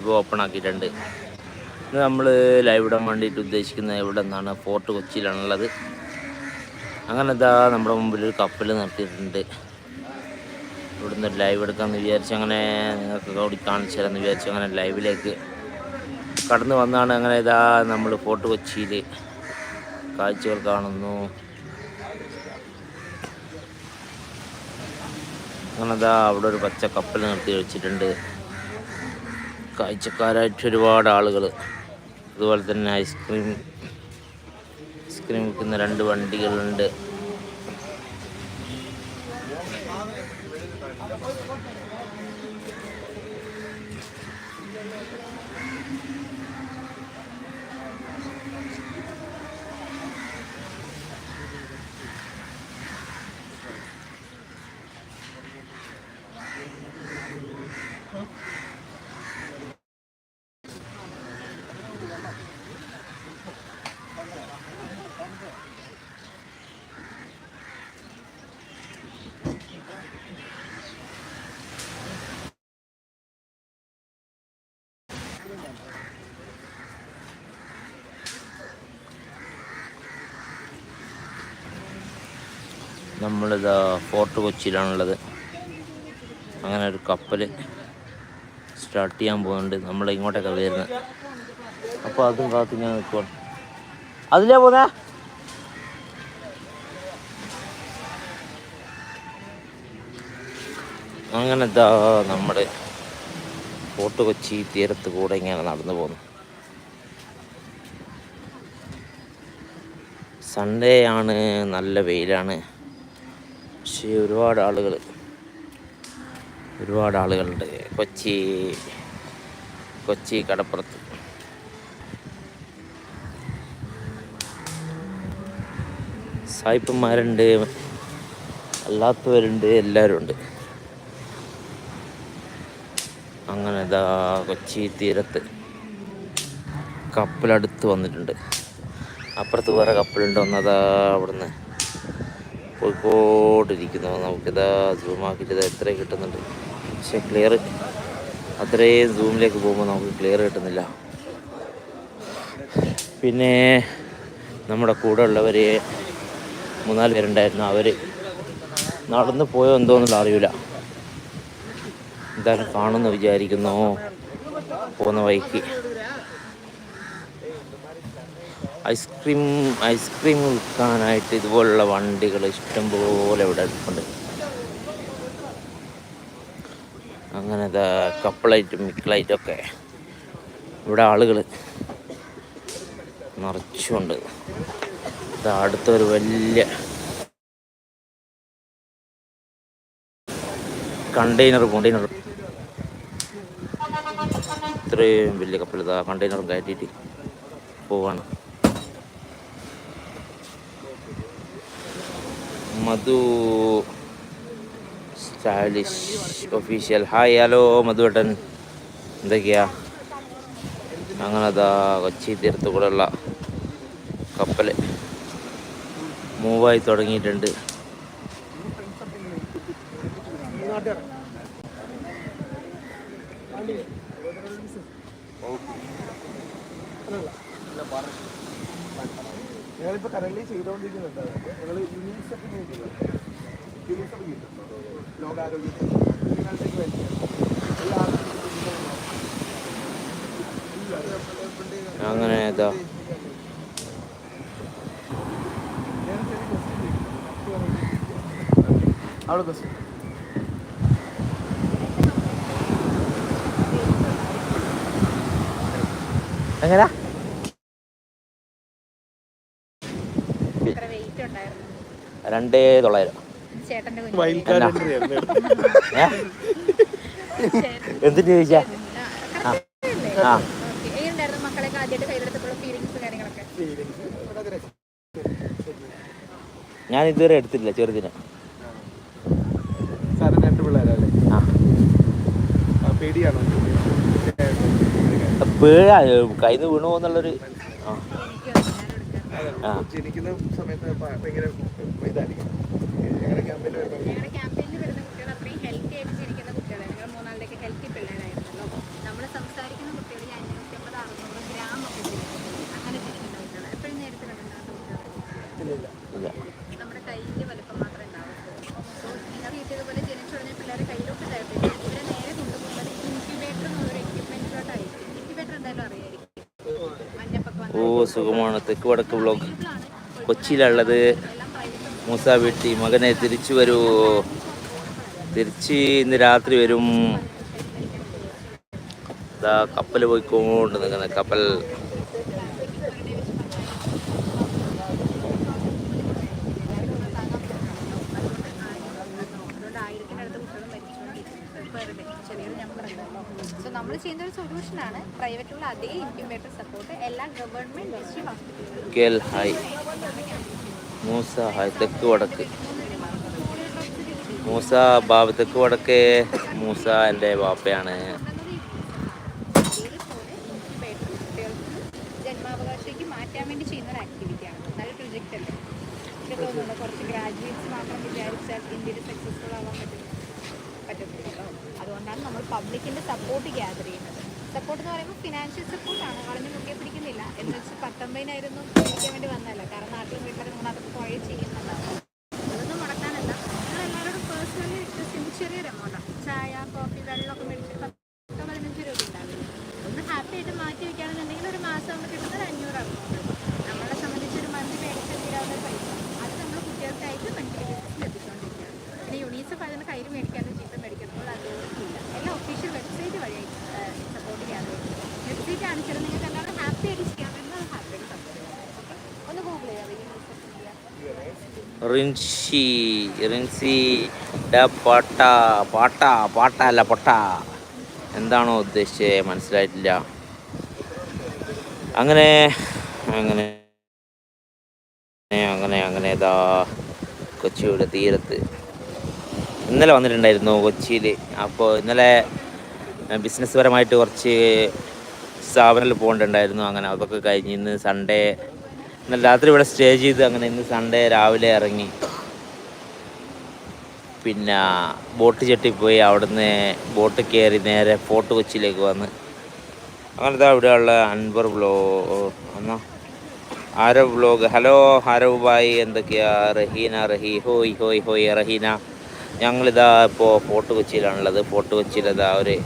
ഇപ്പോൾ ഓപ്പൺ ആക്കിയിട്ടുണ്ട്. ഇന്ന് നമ്മൾ ലൈവ് ഇടാൻ വേണ്ടിയിട്ട് ഉദ്ദേശിക്കുന്നത് ഇവിടെ നിന്നാണ് ഫോർട്ട് കൊച്ചിയിലാണുള്ളത്. അങ്ങനെ ഇതാ നമ്മുടെ മുമ്പിൽ ഒരു കപ്പൽ നിർത്തിയിട്ടുണ്ട് ഇവിടുന്ന് ലൈവ് എടുക്കാമെന്ന് വിചാരിച്ച് അങ്ങനെ നിങ്ങൾക്ക് കൂടി കാണിച്ചു തരാമെന്ന് വിചാരിച്ച് അങ്ങനെ ലൈവിലേക്ക് കടന്നു വന്നാണ് അങ്ങനെ ഇതാ നമ്മൾ ഫോർട്ട് കൊച്ചിയിൽ കാഴ്ചകൾ കാണുന്നു. അങ്ങനെ ഇതാ അവിടെ ഒരു പച്ച കപ്പൽ നിർത്തി വെച്ചിട്ടുണ്ട്. കാഴ്ചക്കാരായിട്ട് ഒരുപാട് ആളുകൾ അതുപോലെ തന്നെ ഐസ്ക്രീം ഐസ്ക്രീം വിൽക്കുന്ന രണ്ട് വണ്ടികളുണ്ട്. നമ്മളിതാ ഫോർട്ട് കൊച്ചിയിലാണുള്ളത്. അങ്ങനെ ഒരു കപ്പൽ സ്റ്റാർട്ട് ചെയ്യാൻ പോകുന്നുണ്ട് നമ്മൾ ഇങ്ങോട്ടൊക്കെ വരുന്നത് അപ്പോൾ അതും കാത്ത് ഞാൻ നിൽക്കുവാണ് അതിലേ പോന്നെ? അങ്ങനെ ഇതാ നമ്മുടെ ഫോർട്ട് കൊച്ചി തീരത്ത് കൂടെ ഇങ്ങനെ നടന്നു പോകുന്നു സൺഡേ ആണ് നല്ല വെയിലാണ്. പക്ഷേ ഒരുപാട് ആളുകൾ ഒരുപാട് ആളുകളുണ്ട്. കൊച്ചി കൊച്ചി കടപ്പുറത്ത്. സായിപ്പന്മാരുണ്ട് അല്ലാത്തവരുണ്ട് എല്ലാവരും ഉണ്ട്. അങ്ങനെ ഇതാ കൊച്ചി തീരത്ത് കപ്പലടുത്ത് വന്നിട്ടുണ്ട്. അപ്പുറത്ത് വേറെ കപ്പലുണ്ട്. ഒന്നതാ അവിടുന്ന് പോയിക്കോട്ടിരിക്കുന്നു നമുക്കിതാ സൂമാക്കിയിട്ട് ഇതാ എത്ര കിട്ടുന്നുണ്ട്? പക്ഷെ ക്ലിയർ അത്രയും സൂമിലേക്ക് പോകുമ്പോൾ നമുക്ക് ക്ലിയർ കിട്ടുന്നില്ല. പിന്നെ നമ്മുടെ കൂടെ ഉള്ളവർ മൂന്നാൽ പേരുണ്ടായിരുന്നു. അവർ നടന്ന് പോയോ എന്തോന്നുള്ള അറിയില്ല എന്തായാലും കാണുമെന്ന് വിചാരിക്കുന്നു. പോകുന്ന വഴിക്ക്. ഐസ്ക്രീം ഐസ്ക്രീം വിൽക്കാനായിട്ട് ഇതുപോലുള്ള വണ്ടികൾ ഇഷ്ടംപോലെ ഇവിടെ ഉണ്ട്. അങ്ങനെ കപ്പിളായിട്ടും ഒക്കെ ഇവിടെ ആളുകൾ നിറച്ചുണ്ട്. അടുത്തൊരു വലിയ കണ്ടെയ്നർ കണ്ടെയ്നർ ഇത്രയും വലിയ കപ്പൽ ഇതാ കണ്ടെയ്നറും കയറ്റിയിട്ട് പോവാണ്. Madhu stylish official hi hello മധുവേട്ടൻ. എന്തൊക്കെയാ? അങ്ങനെ അതാ കൊച്ചി തീരത്ത് കൂടെയുള്ള കപ്പൽ മൂവായി തുടങ്ങിയിട്ടുണ്ട്. ഞങ്ങളിപ്പോ കറന്റ് ചെയ്തുകൊണ്ടിരിക്കുന്നുണ്ട് ഞങ്ങൾ യൂണിസെഫ് യൂണിസെഫ് ലോകാരോഗ്യ കുട്ടികളുടെ വേണ്ടി എല്ലാ അങ്ങനെ ഇതാ അവിടെ ബസ് എങ്ങനാ എത്ര വെയിറ്റ് ഉണ്ടായിരുന്നു രണ്ടേ തൊള്ളായിരം? എന്തിട്ട് ചോദിച്ചാ? ആ. ഞാൻ ഇതുവരെ എടുത്തിട്ടില്ല ചെറുതിന്. പേടിയാണ് രണ്ട് പിള്ളേരല്ലേ? ആ. ആ, പേടിയാണോ? പേഴ കയ്യിൽ നിന്ന് വീണു പോകുന്നുള്ളൊരു. ജനിക്കുന്ന സമയത്ത് ഭയങ്കര ഇതായിരിക്കും. സുഖമാണ്. തെക്ക് വടക്ക് ബ്ലോക്ക് കൊച്ചിയിലുള്ളത് മൂസ വീട്ടി മകനെ തിരിച്ചു വരൂ. തിരിച്ച് ഇന്ന് രാത്രി വരും. കപ്പൽ പോയിക്കൊണ്ട് നിൽക്കുന്ന കപ്പൽ. ചെറിയൊരു നമ്പർ സോ നമ്മൾ ചെയ്യുന്ന ഒരു സൊല്യൂഷനാണ് പ്രൈവറ്റുള്ള അതേ ഇൻക്യുബേറ്റർ സപ്പോർട്ട് എല്ലാ ഗവൺമെന്റ് ഡിസ്ട്രിക്ട് മൂസ ഹായ് വടക്ക്. മൂസ ബാബ് വടക്കേ മൂസ എന്റെ ബാപ്പയാണ് ഇതേപോലെ ഇൻക്യുബേറ്റർ കുട്ടികൾക്ക് ജന്മാവകാശത്തേക്ക് മാറ്റാൻ വേണ്ടി ചെയ്യുന്ന ഒരു ആക്ടിവിറ്റിയാണ് നല്ല പ്രൊജക്റ്റ് അല്ലേ എനിക്ക് തോന്നുന്നു കുറച്ച് ഗ്രാജുവേറ്റ്സ് മാത്രം വിചാരിച്ചാൽ ഇന്ത്യയിൽ സക്സസ്ഫുൾ ആവാൻ പറ്റും പറ്റത്തില്ലല്ലോ അതുകൊണ്ടാണ് നമ്മൾ പബ്ലിക്കിന്റെ സപ്പോർട്ട് ഗ്യാദർ ചെയ്യുന്നത് സപ്പോർട്ട് എന്ന് പറയുമ്പോൾ ഫിനാൻഷ്യൽ സപ്പോർട്ടാണ് വളഞ്ഞു മുഖ്യ പിടിക്കുന്നില്ല എന്ന് വെച്ച് പത്തൊമ്പതിനായിരം പിടിക്കാൻ വേണ്ടി വന്നതല്ല കാരണം നാട്ടിലും വീട്ടിലും നമ്മൾ അതൊക്കെ കുറേ ചെയ്യുന്നുണ്ടാവും അതൊന്നും മുടക്കാനല്ല നിങ്ങൾ എല്ലാവരോടും പേഴ്സണലി സിമ്പ് ചെറിയൊരു എമൗണ്ടാണ് ചായ കോഫി വെള്ളമൊക്കെ മേടിച്ചിട്ട് പത്തോ പതിനഞ്ച് രൂപ ഉണ്ടാവില്ല ഒന്ന് ഹാപ്പി ആയിട്ട് മാറ്റി വെക്കുകയാണെന്നുണ്ടെങ്കിൽ ഒരു മാസം ആകുമ്പോൾ കിട്ടുന്ന ഒരു അഞ്ഞൂറ് അറുന്നൂറ് നമ്മളെ സംബന്ധിച്ച് ഒരു മന്ത് മേടിച്ചാൽ തീരാവുന്ന ഒരു പൈസ അത് നമ്മൾ കുട്ടികൾക്കായിട്ട് മന്ത്ലി ബേസിസിൽ എത്തിച്ചുകൊണ്ടിരിക്കുകയാണ് പിന്നെ യുണീസെഫ് അതിന് കയ്യിൽ മേടിക്കാനും ചീത്ത മേടിക്കുമ്പോൾ അതോറിറ്റിയില്ല എല്ലാം ഒഫീഷ്യൽ വെബ്സൈറ്റ് വഴി സപ്പോർട്ട് ചെയ്യാതെ വെബ്സൈറ്റ് കാണിച്ചാലും നിങ്ങൾക്ക് എല്ലാവരും ഹാപ്പി ആയിട്ട് ചെയ്യാൻ പറ്റുന്ന അത് ഹാപ്പി ആയിട്ട് സപ്പോർട്ട് ചെയ്യാം ഓക്കെ ഒന്ന് ഗൂഗിൾ ചെയ്യാം യുണീസെഫ് ഇന്ത്യ റിൻഷി റിൻസി പാട്ട പാട്ട പാട്ട അല്ല പൊട്ട. എന്താണോ ഉദ്ദേശിച്ചത് മനസ്സിലായിട്ടില്ല. അങ്ങനെ അങ്ങനെ അങ്ങനെ അങ്ങനെ ഇതാ കൊച്ചിയുടെ തീരത്ത്. ഇന്നലെ വന്നിട്ടുണ്ടായിരുന്നു കൊച്ചിയിൽ അപ്പോൾ ഇന്നലെ ബിസിനസ് പരമായിട്ട് കുറച്ച് സ്ഥാപനത്തിൽ പോകേണ്ടിണ്ടായിരുന്നു. അങ്ങനെ അതൊക്കെ കഴിഞ്ഞ് ഇന്ന് സൺഡേ ഇന്നലെ രാത്രി ഇവിടെ സ്റ്റേ ചെയ്ത് അങ്ങനെ ഇന്ന് സൺഡേ രാവിലെ ഇറങ്ങി. പിന്നെ ബോട്ട് ചെട്ടി പോയി അവിടുന്ന് ബോട്ട് കയറി നേരെ ഫോർട്ട് കൊച്ചിയിലേക്ക് വന്ന്. അങ്ങനത്തെ ഉള്ള അൻവർ ബ്ലോ എന്നാ? ആരവ് ബ്ലോഗ് ഹലോ ഹരോ ബായ് എന്തൊക്കെയാ? റഹീന റഹി ഹോയ് ഹോയ് ഹോയ് റഹീന. ഞങ്ങളിതാ ഇപ്പോൾ ഫോർട്ട് കൊച്ചിയിലാണുള്ളത്. ഫോർട്ട് കൊച്ചിയിലിതാ ഒരു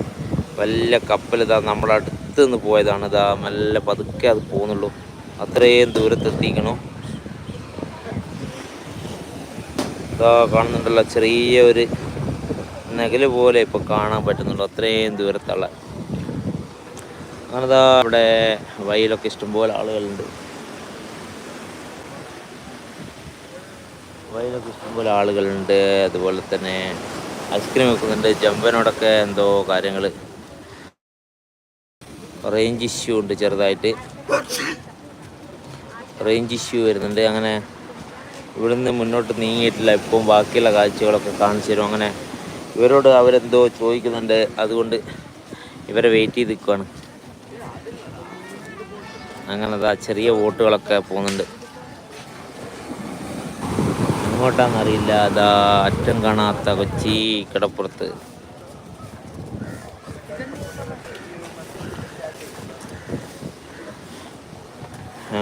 വലിയ കപ്പലിതാ നമ്മളടുത്ത് നിന്ന് പോയതാണ് ഇതാ നല്ല പതുക്കെ അത് പോകുന്നുള്ളൂ. അത്രയും ദൂരത്തെത്തിക്കണോ. ഇതാ കാണുന്നുണ്ടല്ലോ ചെറിയ ഒരു നഗൽ പോലെ ഇപ്പോൾ കാണാൻ പറ്റുന്നുള്ളൂ അത്രയും ദൂരത്തുള്ള. അങ്ങനെതാ ഇവിടെ വഴിയിലൊക്കെ ഇഷ്ടംപോലെ ആളുകളുണ്ട്. വഴിയിലൊക്കെ ഇഷ്ടംപോലെ ആളുകളുണ്ട്. അതുപോലെ തന്നെ ഐസ്ക്രീം വെക്കുന്നുണ്ട്. ജമ്പനോടൊക്കെ എന്തോ കാര്യങ്ങൾ റേഞ്ച് ഇഷ്യൂ ഉണ്ട് ചെറുതായിട്ട്. റേഞ്ച് ഇഷ്യൂ വരുന്നുണ്ട്. അങ്ങനെ ഇവിടുന്ന് മുന്നോട്ട് നീങ്ങിയിട്ടില്ല. ഇപ്പം ബാക്കിയുള്ള കാഴ്ചകളൊക്കെ കാണിച്ചു തരും. അങ്ങനെ ഇവരോട് അവരെന്തോ ചോദിക്കുന്നുണ്ട്. അതുകൊണ്ട് ഇവരെ വെയിറ്റ് ചെയ്ത് നിൽക്കുവാണ്. അങ്ങനെ അതാ ചെറിയ ബോട്ടുകളൊക്കെ പോകുന്നുണ്ട്. എങ്ങോട്ടാണെന്നറിയില്ല അതാ അറ്റം കാണാത്ത കൊച്ചി കിടപ്പുറത്ത്.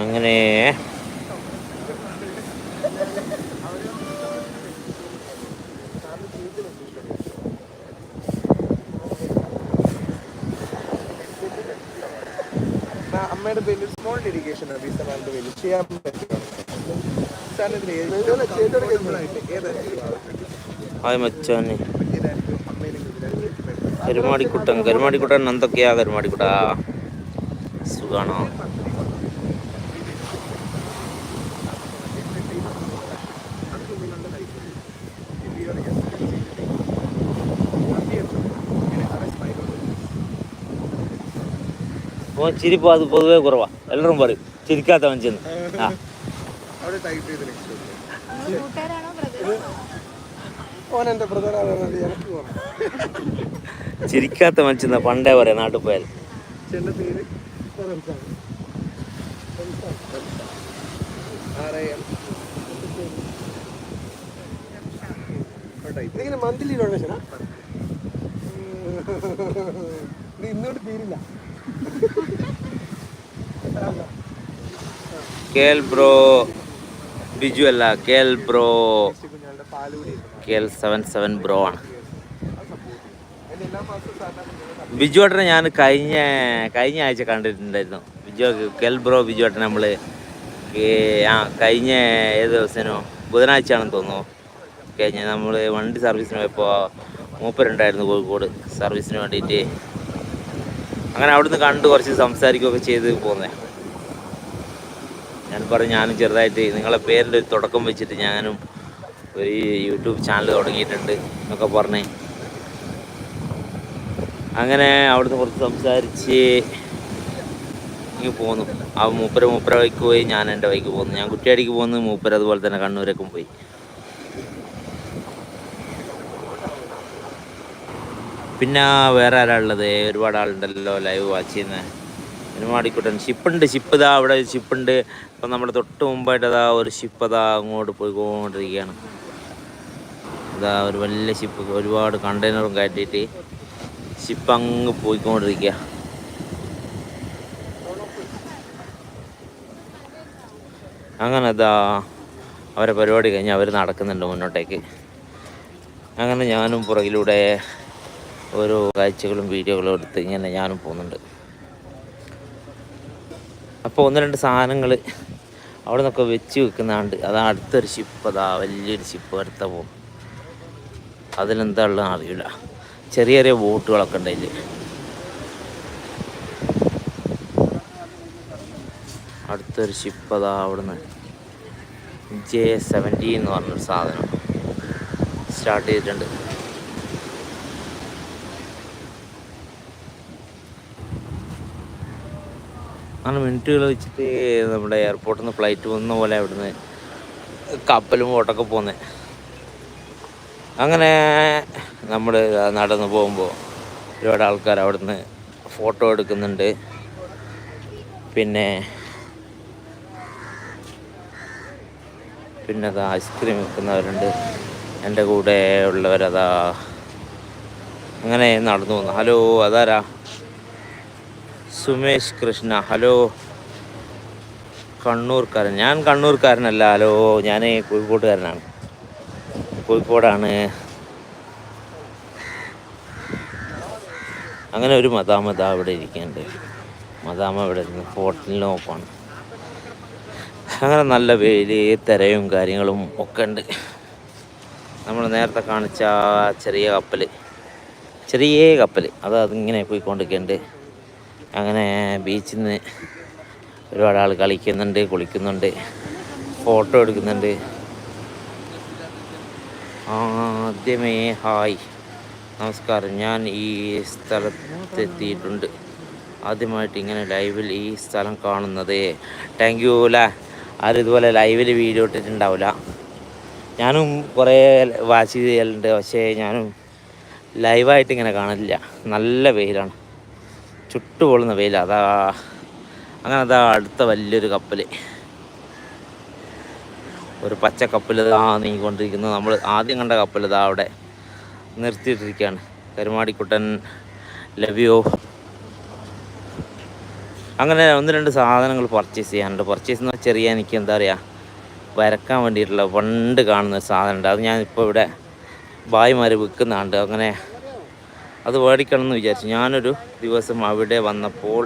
അങ്ങനെ. അമ്മയുടെ പേരിൽ സ്മോൾ ഡെഡിക്കേഷൻ ആണ്. ഈ സ്ഥലത്ത് പേരിൽ ചെയ്യാൻ ഹായ് മച്ചാനെ. കരുമാടിക്കുട്ടൻ. കരുമാടിക്കുട്ടൻ എന്തൊക്കെയാ കരുമാടിക്കുട്ടാ? സുഖാണോ? ഓ ചിരിപ്പ് അത് പൊതുവേ കുറവാ. എല്ലാവരും പറയും ചിരിക്കാത്ത ആ. പോകണം ചിരിക്കാത്ത മനുഷ്യന്ന പണ്ടേ പറയാം നാട്ടിൽ പോയാൽ. മന്ത്ലി ഡൊണേഷനാ ഇന്നോട്ട് തീരില്ല കെ എൽ ബ്രോ ബിജു അല്ല കേൾ ബ്രോ കുഞ്ഞുങ്ങളുടെ പാൽ കൂടി K L seven seven bro ആണ്. ബിജു ഏട്ടനെ ഞാൻ കഴിഞ്ഞ കഴിഞ്ഞ ആഴ്ച കണ്ടിട്ടുണ്ടായിരുന്നു. ബിജു കേൾ ബ്രോ ബിജു ഏട്ടനെ നമ്മൾ ആ കഴിഞ്ഞ ഏത് ദിവസനോ ബുധനാഴ്ച ആണെന്ന് തോന്നുന്നു. കഴിഞ്ഞ നമ്മൾ വണ്ടി സർവീസിന് പോയപ്പോൾ മൂപ്പരുണ്ടായിരുന്നു കോഴിക്കോട് സർവീസിന് വേണ്ടിയിട്ട്. അങ്ങനെ അവിടുന്ന് കണ്ട് കുറച്ച് സംസാരിക്കുകയൊക്കെ ചെയ്ത് പോന്നേ. ഞാൻ പറഞ്ഞു ഞാനും ചെറുതായിട്ട് നിങ്ങളെ പേരിന്റെ ഒരു തുടക്കം വെച്ചിട്ട് ഞാനും ഒരു യൂട്യൂബ് ചാനൽ തുടങ്ങിയിട്ടുണ്ട് എന്നൊക്കെ പറഞ്ഞേ. അങ്ങനെ അവിടുന്ന് കുറച്ച് സംസാരിച്ച് ഇങ്ങ് പോന്നു. ആ മൂപ്പര മൂപ്പര വൈക്ക് പോയി ഞാൻ എന്റെ വൈക്ക് പോന്നു. ഞാൻ കുറ്റിയാടിക്ക് പോന്നു മൂപ്പര അതുപോലെ തന്നെ കണ്ണൂരേക്കും പോയി. പിന്നെ വേറെ ആരാളുള്ളത് ഒരുപാട് ആളുണ്ടല്ലോ ലൈവ് വാച്ച് ചെയ്യുന്ന ഒരുമാടിക്കുട്ടൻ ഷിപ്പുണ്ട് ഷിപ്പ് ഇതാ അവിടെ ഷിപ്പുണ്ട്. ഇപ്പം നമ്മുടെ തൊട്ട് മുമ്പായിട്ട് അതാ ഒരു ഷിപ്പ് അതാ അങ്ങോട്ട് പോയിക്കൊണ്ടിരിക്കുകയാണ്. ഇതാ ഒരു വലിയ ഷിപ്പ് ഒരുപാട് കണ്ടെയ്നറും കയറ്റിയിട്ട് ഷിപ്പ് അങ്ങ് പോയിക്കൊണ്ടിരിക്കുക. അങ്ങനെ ഇതാ അവരെ പരിപാടി കഴിഞ്ഞ് അവർ നടക്കുന്നുണ്ട് മുന്നോട്ടേക്ക്. അങ്ങനെ ഞാനും പുറകിലൂടെ ഓരോ കാഴ്ചകളും വീഡിയോകളും എടുത്ത് ഇങ്ങനെ ഞാനും പോകുന്നുണ്ട്. അപ്പോൾ ഒന്ന് രണ്ട് സാധനങ്ങൾ അവിടെ നിന്നൊക്കെ വെച്ച് വെക്കുന്നുണ്ട്. അതാ അടുത്തൊരു ഷിപ്പ് അതാ വലിയൊരു ഷിപ്പ് അടുത്ത പോകും അതിലെന്താ അറിയില്ല ചെറിയ ചെറിയ ബോട്ടുകളൊക്കെ ഉണ്ട് അതിൽ അടുത്തൊരു ഷിപ്പ് അതാ അവിടുന്ന് ജെ സെവന്റി എന്ന് പറഞ്ഞൊരു സാധനം. സ്റ്റാർട്ട് ചെയ്തിട്ടുണ്ട്. അങ്ങനെ മിനിറ്റുകൾ വെച്ചിട്ട് നമ്മുടെ എയർപോർട്ടിൽ നിന്ന് ഫ്ലൈറ്റ് പോകുന്ന പോലെ അവിടുന്ന് കപ്പലും ബോട്ടൊക്കെ പോകുന്നത് അങ്ങനെ നമ്മൾ നടന്ന് പോകുമ്പോൾ ഒരുപാട് ആൾക്കാർ അവിടുന്ന് ഫോട്ടോ എടുക്കുന്നുണ്ട്. പിന്നെ പിന്നെ അത് ഐസ്ക്രീം വിൽക്കുന്നവരുണ്ട്. എന്റെ കൂടെ ഉള്ളവരതാ. അങ്ങനെ നടന്നു പോകുന്നു. ഹലോ അതാരാ? സുമേഷ് കൃഷ്ണ ഹലോ. കണ്ണൂർക്കാരൻ. ഞാൻ കണ്ണൂർക്കാരനല്ല ഹലോ. ഞാൻ കോഴിക്കോട്ടുകാരനാണ്. കോഴിക്കോടാണ്. അങ്ങനെ ഒരു മതാമത അവിടെ ഇരിക്കുന്നുണ്ട് മതാമ ഇവിടെ ഇരുന്ന് ഹോട്ടലിൽ നോക്കുവാണ്. അങ്ങനെ നല്ല വെയിൽ തിരയും കാര്യങ്ങളും ഒക്കെ ഉണ്ട്. നമ്മൾ നേരത്തെ കാണിച്ച ചെറിയ കപ്പൽ ചെറിയ കപ്പൽ അത് അതിങ്ങനെ പോയിക്കൊണ്ടിരിക്കുന്നുണ്ട് അങ്ങനെ ബീച്ചിൽ നിന്ന് ഒരുപാട് ആൾ കളിക്കുന്നുണ്ട് കുളിക്കുന്നുണ്ട് ഫോട്ടോ എടുക്കുന്നുണ്ട്. ആദ്യമേ ഹായ്. നമസ്കാരം. ഞാൻ ഈ സ്ഥലത്തെത്തിയിട്ടുണ്ട്. ആദ്യമായിട്ട് ഇങ്ങനെ ലൈവിൽ ഈ സ്ഥലം കാണുന്നത്. താങ്ക് യു അല്ലേ ആരും ഇതുപോലെ ലൈവിൽ വീഡിയോ ഇട്ടിട്ടുണ്ടാവില്ല. ഞാനും കുറേ വാച്ച് ചെയ്യലുണ്ട്. പക്ഷേ ഞാനും ലൈവായിട്ട് ഇങ്ങനെ കാണില്ല നല്ല വെയിലാണ്. ചുട്ടുപൊള്ളുന്ന വെയിൽ അതാ അങ്ങനെ അതാ അടുത്ത വലിയൊരു കപ്പൽ ഒരു പച്ച കപ്പൽ ഇതാ നീങ്ങിക്കൊണ്ടിരിക്കുന്നത് നമ്മൾ ആദ്യം കണ്ട കപ്പൽ ഇതാ അവിടെ നിർത്തിയിട്ടിരിക്കുകയാണ്. കരുമാടിക്കുട്ടൻ ലവ്യോ. അങ്ങനെ ഒന്ന് രണ്ട് സാധനങ്ങൾ പർച്ചേസ് ചെയ്യാനുണ്ട്. പർച്ചേസ് എന്ന് വെച്ചാൽ ചെറിയ എനിക്ക് എന്താ പറയുക വരക്കാൻ വേണ്ടിയിട്ടുള്ള പണ്ട് കാണുന്ന സാധനമുണ്ട്. അത് ഞാനിപ്പോൾ ഇവിടെ ബായിമാർ വിൽക്കുന്നുണ്ട്. അങ്ങനെ അത് മേടിക്കണം എന്ന് വിചാരിച്ചു. ഞാനൊരു ദിവസം അവിടെ വന്നപ്പോൾ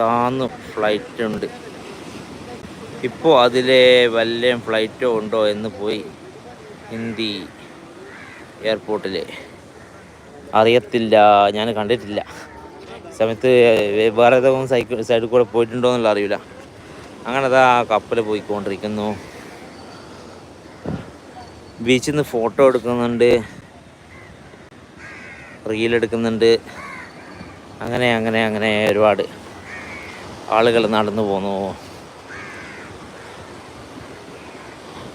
താന്ന് ഫ്ലൈറ്റ് ഉണ്ട്. ഇപ്പോൾ അതിലെ വല്ല ഫ്ലൈറ്റോ ഉണ്ടോ എന്ന് പോയി ഹിന്ദി എയർപോർട്ടിൽ അറിയത്തില്ല. ഞാൻ കണ്ടിട്ടില്ല. സമയത്ത് വേറെ ഏതെങ്കിലും സൈക്കിൾ സൈഡിൽ കൂടെ പോയിട്ടുണ്ടോ എന്നുള്ള അറിയില്ല. അങ്ങനെ അതാ കപ്പൽ പോയിക്കൊണ്ടിരിക്കുന്നു. ബീച്ചിൽ നിന്ന് ഫോട്ടോ എടുക്കുന്നുണ്ട്. റീൽ എടുക്കുന്നുണ്ട്. അങ്ങനെ അങ്ങനെ അങ്ങനെ ഒരുപാട് ആളുകൾ നടന്നു പോന്നു.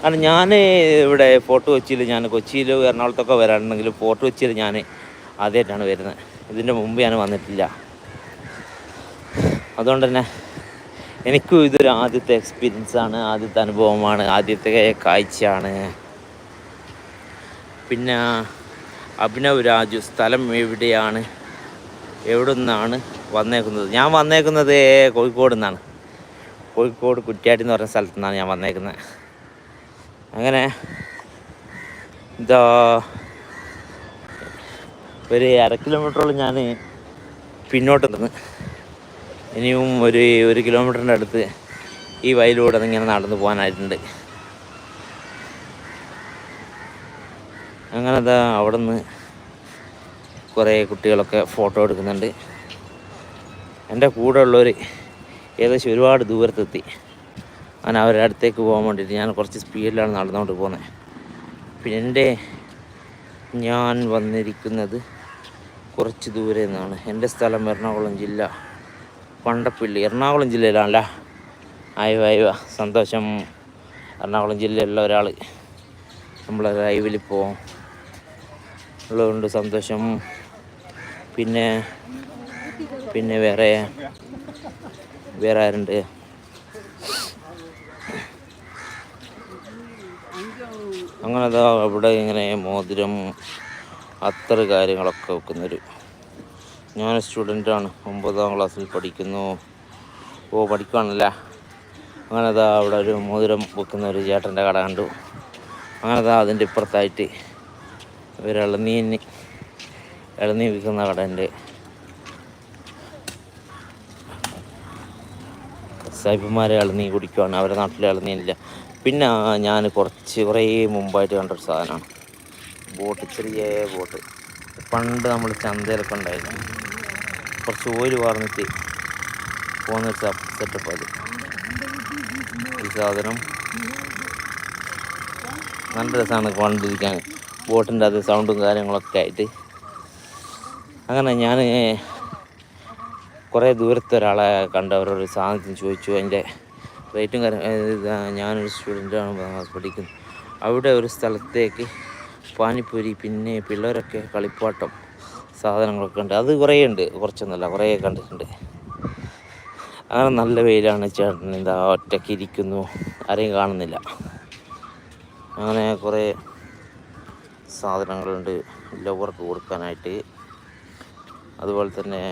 കാരണം ഞാൻ ഇവിടെ ഫോർട്ട് കൊച്ചിയിൽ ഞാൻ കൊച്ചിയിൽ എറണാകുളത്തൊക്കെ വരാനുണ്ടെങ്കിൽ ഫോർട്ട് കൊച്ചിയിൽ ഞാൻ ആദ്യമായിട്ടാണ് വരുന്നത്. ഇതിന്റെ മുമ്പ് ഞാൻ വന്നിട്ടില്ല. അതുകൊണ്ട് തന്നെ എനിക്കും ഇതൊരു ആദ്യത്തെ എക്സ്പീരിയൻസ് ആണ് ആദ്യത്തെ അനുഭവമാണ് ആദ്യത്തെ കാഴ്ചയാണ്. പിന്നെ അഭിനവ് രാജു സ്ഥലം എവിടെയാണ്? എവിടെ നിന്നാണ് വന്നേക്കുന്നത്? ഞാൻ വന്നേക്കുന്നത് കോഴിക്കോട് നിന്നാണ്. കോഴിക്കോട് കുറ്റ്യാടി എന്ന് പറഞ്ഞ സ്ഥലത്തു നിന്നാണ് ഞാൻ വന്നേക്കുന്നത്. അങ്ങനെ ഇതാ ഒരു അര കിലോമീറ്ററോളം ഞാൻ പിന്നോട്ട് നിന്ന് ഇനിയും ഒരു ഒരു കിലോമീറ്ററിന്റെ അടുത്ത് ഈ വയലൂടെ ഇങ്ങനെ നടന്നു പോകാനായിട്ടുണ്ട്. അങ്ങനെ അതാ അവിടെ നിന്ന് കുറേ കുട്ടികളൊക്കെ ഫോട്ടോ എടുക്കുന്നുണ്ട്. എന്റെ കൂടെ ഉള്ളവർ ഏകദേശം ഒരുപാട് ദൂരത്തെത്തി. അങ്ങനെ അവരുടെ അടുത്തേക്ക് പോകാൻ വേണ്ടിയിട്ട് ഞാൻ കുറച്ച് സ്പീഡിലാണ് നടന്നുകൊണ്ട് പോകുന്നത് പിന്നെ എന്റെ ഞാൻ വന്നിരിക്കുന്നത് കുറച്ച് ദൂരെ നിന്നാണ്. എന്റെ സ്ഥലം എറണാകുളം ജില്ല. പണ്ടപ്പള്ളി. എറണാകുളം ജില്ലയിലാണല്ല. അയവ അയവ സന്തോഷം. എറണാകുളം ജില്ലയിലുള്ള ഒരാൾ. നമ്മളെ ലൈവിലിപ്പോൾ ഉള്ളതുകൊണ്ട് സന്തോഷം. പിന്നെ പിന്നെ വേറെ വേറെ ആരുണ്ട്? അങ്ങനെ അതാ അവിടെ ഇങ്ങനെ മോതിരം അത്ര കാര്യങ്ങളൊക്കെ വെക്കുന്നൊരു. ഞാൻ സ്റ്റുഡന്റാണ് ഒമ്പതാം ക്ലാസ്സിൽ പഠിക്കുന്നു. ഓ പഠിക്കുവാണല്ലേ? അങ്ങനെ അതാ അവിടെ ഒരു മോതിരം വെക്കുന്ന ഒരു ചേട്ടന്റെ കട കണ്ടു. അങ്ങനെ അതാ അതിന്റെ ഇപ്പുറത്തായിട്ട് ഒരു ഇളനീ വിൽക്കുന്ന കടന്റെ സാഹിബന്മാരെ ഇളനീ കുടിക്കുവാണ്. അവരുടെ നാട്ടിൽ ഇളനീനില്ല പിന്നെ ഞാൻ കുറച്ച് കുറേ മുമ്പായിട്ട് കണ്ടൊരു സാധനമാണ്. ബോട്ട് ചെറിയ ബോട്ട്. പണ്ട് നമ്മൾ ചന്തയിലൊക്കെ ഉണ്ടായിരുന്നു. കുറച്ച് ഓയിൽ വാർന്നിട്ട് പോകുന്ന സെറ്റപ്പ് അത് ഈ സാധനം നല്ല രസമാണ്. കൊണ്ടിരിക്കാൻ. ബോട്ടിന്റെ അത് സൗണ്ടും കാര്യങ്ങളൊക്കെ ആയിട്ട്. അങ്ങനെ ഞാൻ കുറേ ദൂരത്തെ ഒരാളെ കണ്ട് അവരോട് സാധനത്തിന് ചോദിച്ചു. അതിന്റെ റേറ്റും കാര്യം ഞാനൊരു സ്റ്റുഡന്റാണ് പഠിക്കുന്നത് അവിടെ ഒരു സ്ഥലത്തേക്ക് പാനിപ്പൂരി പിന്നെ പിള്ളേരൊക്കെ കളിപ്പാട്ടം സാധനങ്ങളൊക്കെ ഉണ്ട് അത് കുറേ ഉണ്ട്. കുറച്ചൊന്നുമല്ല കുറേ കണ്ടിട്ടുണ്ട്. അങ്ങനെ നല്ല വെയിലാണ് ചേട്ടൻ. എന്താ ഒറ്റയ്ക്ക് ഇരിക്കുന്നു. ആരെയും കാണുന്നില്ല. അങ്ങനെ കുറേ സാധനങ്ങളുണ്ട്. ലവർക്ക് കൊടുക്കാനായിട്ട്. അതുപോലെ തന്നെ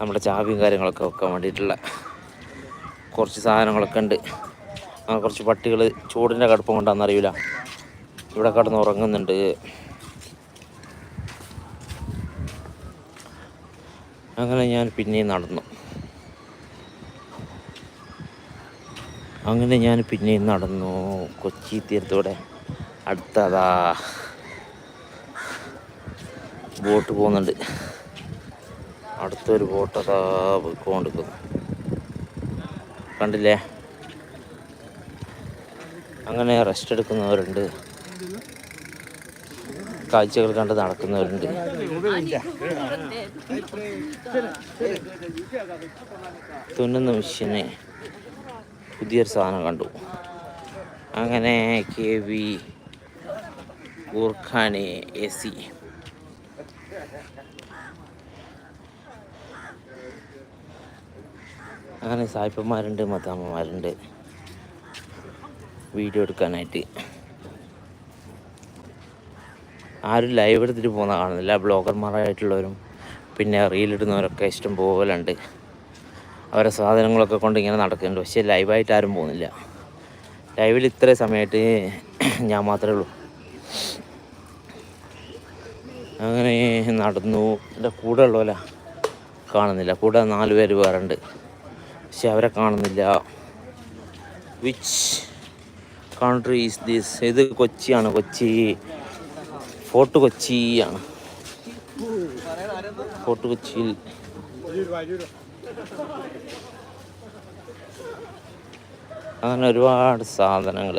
നമ്മുടെ ചാവിയും കാര്യങ്ങളൊക്കെ വെക്കാൻ വേണ്ടിയിട്ടുള്ള കുറച്ച് സാധനങ്ങളൊക്കെ ഉണ്ട്. അങ്ങനെ കുറച്ച് പട്ടികൾ ചൂടിന്റെ കടുപ്പം കൊണ്ടാണെന്നറിയില്ല ഇവിടെ കിടന്ന് ഉറങ്ങുന്നുണ്ട്. അങ്ങനെ ഞാൻ പിന്നെയും നടന്നു. അങ്ങനെ ഞാൻ പിന്നെയും നടന്നു കൊച്ചി തീരത്തൂടെ. അടുത്തതാ ബോട്ട് പോകുന്നുണ്ട്. അടുത്തൊരു ബോട്ട് അതാ പോയിക്കൊണ്ടിരിക്കുന്നു. കണ്ടില്ലേ? അങ്ങനെ റെസ്റ്റ് എടുക്കുന്നവരുണ്ട്. കാഴ്ചകൾ കണ്ട് നടക്കുന്നവരുണ്ട്. തുന്നുന്ന മിഷ്യന് പുതിയൊരു സാധനം കണ്ടു. അങ്ങനെ കെ വി ഗൂർഖാനെ എ സി അങ്ങനെ സായിപ്പന്മാരുണ്ട് മത്താമ്മമാരുണ്ട്. വീഡിയോ എടുക്കാനായിട്ട്. ആരും ലൈവ് എടുത്തിട്ട് പോകുന്ന കാണുന്നില്ല. ബ്ലോഗർമാരായിട്ടുള്ളവരും പിന്നെ റീലിടുന്നവരൊക്കെ ഇഷ്ടം പോലെ ഉണ്ട് അവരെ സാധനങ്ങളൊക്കെ കൊണ്ട് ഇങ്ങനെ നടക്കുന്നുണ്ട്. പക്ഷേ ലൈവായിട്ട് ആരും പോകുന്നില്ല. ലൈവിൽ ഇത്ര സമയമായിട്ട് ഞാൻ മാത്രമേ ഉള്ളൂ. അങ്ങനെ നടന്നു. എന്റെ കൂടെ ഉള്ളവരാ കാണുന്നില്ല. കൂടെ നാല് പേര് വേറെ ഉണ്ട് പക്ഷെ അവരെ കാണുന്നില്ല. വിച്ച് കൺട്രി ഈസ് ദിസ് ഇത് കൊച്ചിയാണ്. കൊച്ചി. ഫോർട്ട് കൊച്ചിയാണ്. ഫോർട്ട് കൊച്ചിയിൽ. അങ്ങനെ ഒരുപാട് സാധനങ്ങൾ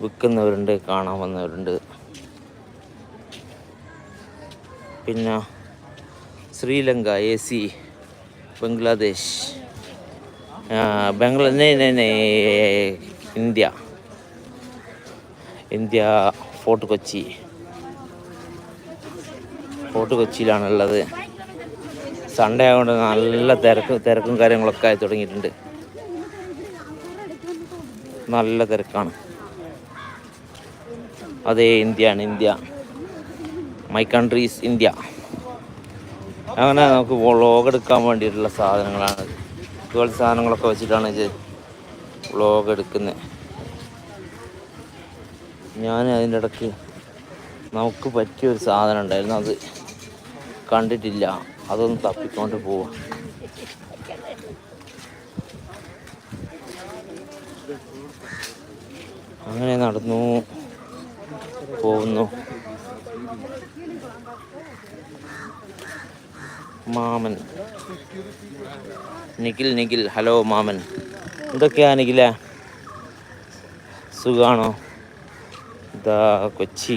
വിൽക്കുന്നവരുണ്ട് കാണാൻ വന്നവരുണ്ട്. പിന്നെ ശ്രീലങ്ക എ സി ബംഗ്ലാദേശ് ബംഗ്ലാ നെ നെ നെ India. India fort Kochi. Fort കൊച്ചിയിലാണുള്ളത്. Sunday ആയതുകൊണ്ട് നല്ല തിരക്ക് തിരക്കും കാര്യങ്ങളൊക്കെ ആയി തുടങ്ങിയിട്ടുണ്ട്. നല്ല തിരക്കാണ്. അതെ ഇന്ത്യയാണ് ഇന്ത്യ. മൈ കൺട്രീസ് ഇന്ത്യ അങ്ങനെ നമുക്ക് വ്ളോഗ് എടുക്കാൻ വേണ്ടിയിട്ടുള്ള സാധനങ്ങളാണ്. ഇതുപോലത്തെ സാധനങ്ങളൊക്കെ വെച്ചിട്ടാണ് ഇത് വ്ളോഗ് എടുക്കുന്നത് ഞാൻ അതിന്റെ ഇടയ്ക്ക് നമുക്ക് പറ്റിയ ഒരു സാധനം ഉണ്ടായിരുന്നു. അത് കണ്ടിട്ടില്ല. അതൊന്ന് തപ്പിക്കൊണ്ട് പോവാം. അങ്ങനെ നടന്നു. പോകുന്നു. മാമൻ. നിഖിൽ നിഖിൽ. ഹലോ മാമൻ. എന്തൊക്കെയാ നിഖില? സുഖാണോ? ഇതാ കൊച്ചി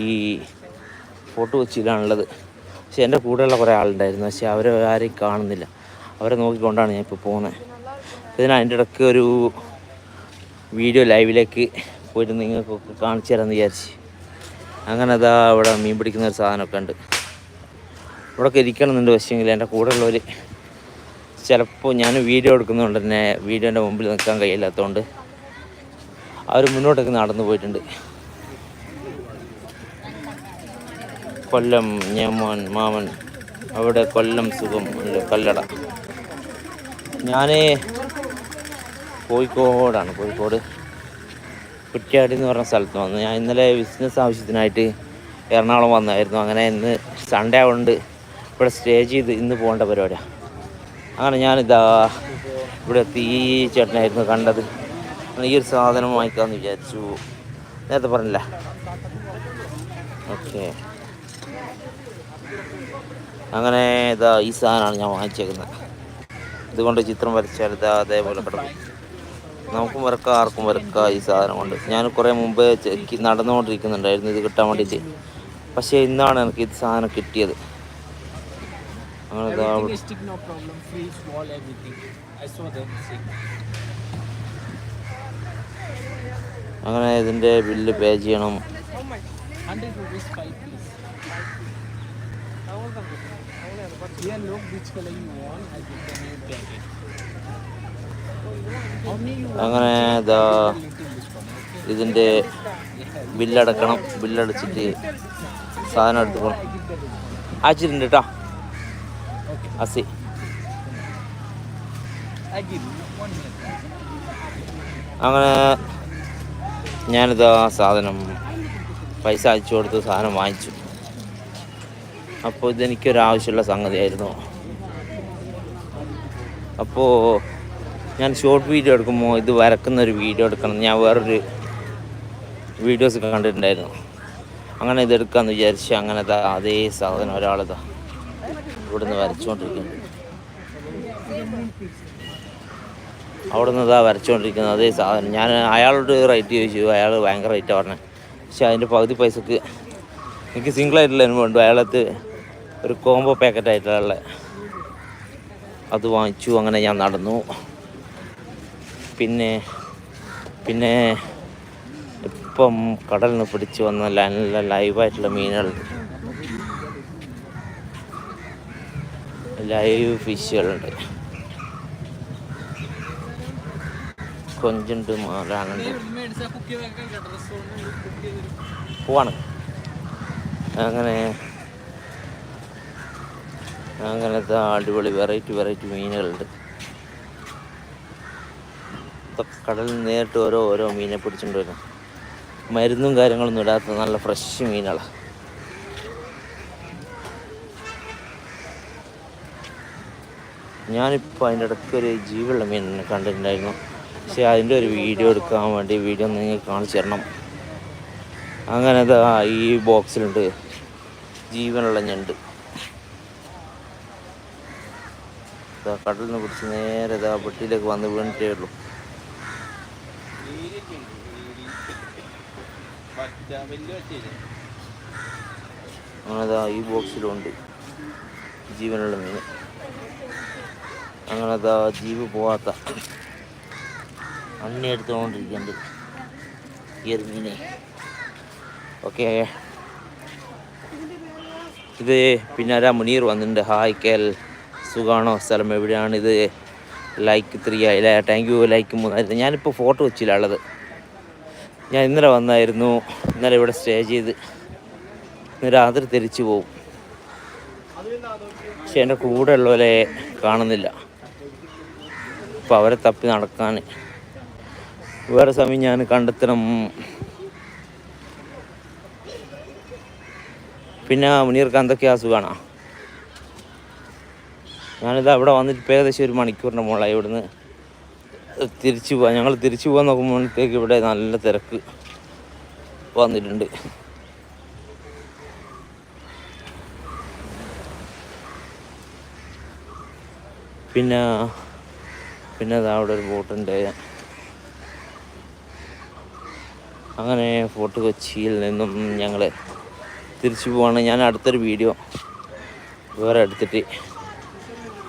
ഫോട്ട് കൊച്ചിയിലാണുള്ളത്. പക്ഷെ എന്റെ കൂടെയുള്ള കുറേ ആളുണ്ടായിരുന്നു. പക്ഷെ അവരെ ആരെയും കാണുന്നില്ല. അവരെ നോക്കിക്കൊണ്ടാണ് ഞാൻ ഇപ്പോൾ പോകുന്നത്. ഇതിന് അതിന്റെ ഇടയ്ക്ക് ഒരു വീഡിയോ ലൈവിലേക്ക് പോയിട്ട് നിങ്ങൾക്കൊക്കെ കാണിച്ചു തരാമെന്ന് വിചാരിച്ച്. അങ്ങനെ അതാ അവിടെ മീൻ പിടിക്കുന്ന ഒരു സാധനമൊക്കെ ഉണ്ട്. ഇവിടെയൊക്കെ ഇരിക്കണമെന്നുണ്ട് പക്ഷേങ്കിൽ എന്റെ കൂടെ ഉള്ളവർ ചിലപ്പോൾ ഞാൻ വീഡിയോ എടുക്കുന്നതുകൊണ്ട് തന്നെ വീഡിയോന്റെ മുമ്പിൽ നിൽക്കാൻ കഴിയില്ലാത്തതുകൊണ്ട് അവർ മുന്നോട്ടൊക്കെ നടന്നു പോയിട്ടുണ്ട്. കൊല്ലം ഞമ്മോൻ മാമൻ അവിടെ കൊല്ലം സുഖം ഉണ്ട് കല്ലട. ഞാൻ കോഴിക്കോടാണ് കോഴിക്കോട്. കുറ്റ്യാടി എന്ന് പറഞ്ഞ സ്ഥലത്ത് വന്നു. ഞാൻ ഇന്നലെ ബിസിനസ് ആവശ്യത്തിനായിട്ട് എറണാകുളം വന്നായിരുന്നു. അങ്ങനെ ഇന്ന് സൺഡേ ആയതുകൊണ്ട് ഇവിടെ സ്റ്റേ ചെയ്ത് ഇന്ന് പോകേണ്ട പരിപാടിയാണ് അങ്ങനെ ഞാനിതാ ഇവിടെ തീ ചേട്ടനായിരുന്നു കണ്ടത്. ഈ ഒരു സാധനം വാങ്ങിക്കാമെന്ന് വിചാരിച്ചു. നേരത്തെ പറഞ്ഞില്ല. ഓക്കെ അങ്ങനെ ഇതാ ഈ സാധനമാണ് ഞാൻ വാങ്ങിച്ചേക്കുന്നത്. ഇതുകൊണ്ട് ചിത്രം വരച്ചാൽ ഇതാ അതേപോലെ കിടക്കും. നമുക്കും മറക്ക ആർക്കും മറക്ക ഈ സാധനം കൊണ്ട്. ഞാൻ കുറേ മുമ്പ് ചെക്ക് നടന്നുകൊണ്ടിരിക്കുന്നുണ്ടായിരുന്നു ഇത് കിട്ടാൻ വേണ്ടിയിട്ട്. പക്ഷേ ഇന്നാണ് എനിക്ക് ഈ സാധനം കിട്ടിയത്. അങ്ങനെ ഇതിന്റെ ബില്ല് പേ ചെയ്യണം. Hundred rupees five please dear lock beach കളിങ് I get a new അങ്ങനെ ഇതാ. ഇതിന്റെ ബില്ലടക്കണം ബില്ലടച്ചിട്ട് സാധനം എടുത്തുക്കണം അയച്ചിട്ടുണ്ട് കേട്ടോ അസി. അങ്ങനെ ഞാനിതാ സാധനം പൈസ അയച്ചു കൊടുത്ത് സാധനം വാങ്ങിച്ചു അപ്പോൾ ഇതെനിക്കൊരാവശ്യമുള്ള സംഗതിയായിരുന്നു അപ്പോൾ ഞാൻ ഷോർട്ട് വീഡിയോ എടുക്കുമ്പോൾ ഇത് വരക്കുന്ന ഒരു വീഡിയോ എടുക്കണം. ഞാൻ വേറൊരു വീഡിയോസ് കണ്ടിട്ടുണ്ടായിരുന്നു. അങ്ങനെ ഇതെടുക്കാമെന്ന് വിചാരിച്ച് അങ്ങനെ ദാ അതേ സാധനം ഒരാളിതാ ഇവിടുന്ന് വരച്ചുകൊണ്ടിരിക്കുന്നു അവിടെ നിന്ന് ഇതാ വരച്ചുകൊണ്ടിരിക്കുന്നത് അതേ സാധനം. ഞാൻ അയാളോട് റേറ്റ് ചോദിച്ചു. അയാൾ ഭയങ്കര റേറ്റാണ് പറഞ്ഞത് പക്ഷെ അതിന്റെ പകുതി പൈസക്ക് എനിക്ക് സിംഗിളായിട്ടുള്ള അനുഭവം ഉണ്ട്. അയാളത്ത് ഒരു കോംബോ പാക്കറ്റായിട്ടുള്ള അത് വാങ്ങിച്ചു. അങ്ങനെ ഞാൻ നടന്നു. പിന്നെ പിന്നെ ഇപ്പം കടലിൽ നിന്ന് പിടിച്ച് വന്ന നല്ല ലൈവായിട്ടുള്ള മീനുകളുണ്ട് ലൈവ് ഫിഷുകളുണ്ട്. കൊഞ്ചുണ്ട് മാറാനുണ്ട്. പോവാണ്. അങ്ങനെ അങ്ങനത്തെ അടിപൊളി വെറൈറ്റി വെറൈറ്റി മീനുകളുണ്ട്. കടലിൽ നേരിട്ട് ഓരോ ഓരോ മീനെ പിടിച്ചുകൊണ്ട് വരും. മരുന്നും കാര്യങ്ങളൊന്നും ഇടാത്ത നല്ല ഫ്രഷ് മീനുകളാണ് ഞാനിപ്പോൾ അതിന്റെ ഇടയ്ക്ക് ഒരു ജീവിയുള്ള മീൻ കണ്ടിട്ടുണ്ടായിരുന്നു. പക്ഷേ അതിന്റെ ഒരു വീഡിയോ എടുക്കാൻ വേണ്ടി വീഡിയോ നിങ്ങൾക്ക് കാണിച്ചു തരണം. അങ്ങനെ ഈ ബോക്സിലുണ്ട്. ജീവനുള്ള ഞണ്ട്. കടലിൽ നിന്ന് പിടിച്ച് നേരെ ഇതാ പെട്ടിയിലേക്ക് വന്ന് വീണിട്ടേ ഉള്ളൂ. അങ്ങനെ ദാ ഈ ബോക്സിലുണ്ട്. ജീവനുള്ള മീൻ. അങ്ങനതാ ജീവ് പോവാത്ത അണ്ണി എടുത്തുകൊണ്ടിരിക്കുന്നുണ്ട് ഈ ഒരു മീനെ. ഓക്കെ. ഇത് പിന്നെ ആരാ? മുനീർ വന്നിട്ടുണ്ട്. ഹായ് കേൽ. സുഖാണോ? സ്ഥലം എവിടെയാണ് ഇത്? ലൈക്ക് ത്രീ ആയില്ല താങ്ക് യു ലൈക്ക് മൂന്നായിരുന്നു ഞാനിപ്പോൾ ഫോട്ടോ വെച്ചില്ല ഉള്ളത്. ഞാൻ ഇന്നലെ വന്നായിരുന്നു. ഇന്നലെ ഇവിടെ സ്റ്റേ ചെയ്ത് ഇന്ന് രാത്രി തിരിച്ചു പോവും. പക്ഷെ എന്റെ കൂടെ ഉള്ളവരെ കാണുന്നില്ല. അപ്പോൾ അവരെ തപ്പി നടക്കാൻ. വേറെ സമയം ഞാൻ കണ്ടെത്തണം. പിന്നെ മുനീർക്ക് എന്തൊക്കെയാ സുഖമാണോ ഞാനിത് അവിടെ വന്നിട്ട് ഇപ്പോൾ ഏകദേശം ഒരു മണിക്കൂറിന്റെ മുകളിലായി ഇവിടുന്ന് തിരിച്ചു പോകാം ഞങ്ങൾ തിരിച്ചു പോകാൻ നോക്കുമ്പോഴത്തേക്ക് ഇവിടെ നല്ല തിരക്ക്. വന്നിട്ടുണ്ട്. പിന്നെ പിന്നെ അതാ അവിടെ ഒരു ബോട്ടുണ്ട്. അങ്ങനെ ഫോർട്ട് കൊച്ചിയിൽ നിന്നും ഞങ്ങൾ തിരിച്ചു പോവാണ്. ഞാൻ അടുത്തൊരു വീഡിയോ വേറെ എടുത്തിട്ട്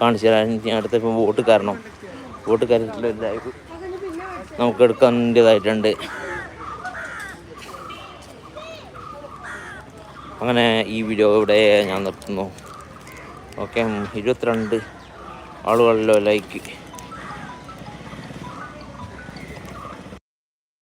കാണിച്ചു തരാം. ഞാൻ അടുത്ത ബോട്ട് കയറണം ബോട്ട് കയറിയിട്ടുള്ള ലൈവ് നമുക്ക് എടുക്കേണ്ടതായിട്ടുണ്ട്. അങ്ങനെ ഈ വീഡിയോ ഇവിടെ ഞാൻ നിർത്തുന്നു. ഓക്കെ ഇരുപത്തിരണ്ട് ആളുകളിലോ ലൈക്ക്